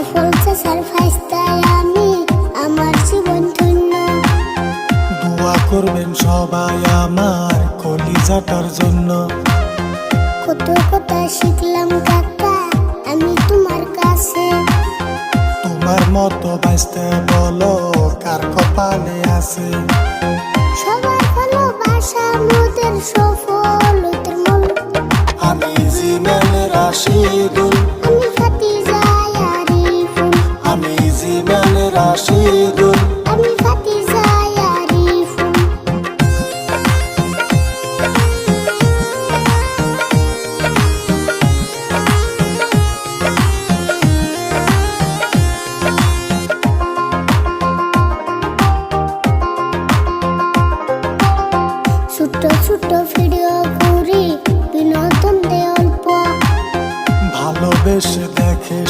সফল চাষার ফাইস্তায় আমি আমার জীবন ধন্য। দোয়া করবেন সবাই আমার কলিজাটার জন্য। কত কথা শিখলাম কাকা আমি তোমার কাছে। তোমার মতো বাঁচতে বলো কার কপালে আছে? সবার ভালোবাসা মোদের সফলতার মূল আমি জিমেল রাশিদুল হাকিমান রাশিদুল। আমি ফাতিজা ইয়ারিফুন ছোট ছোট ভিডিও করি বিনোদন দেয় অল্প। ভালোবেসে দেখে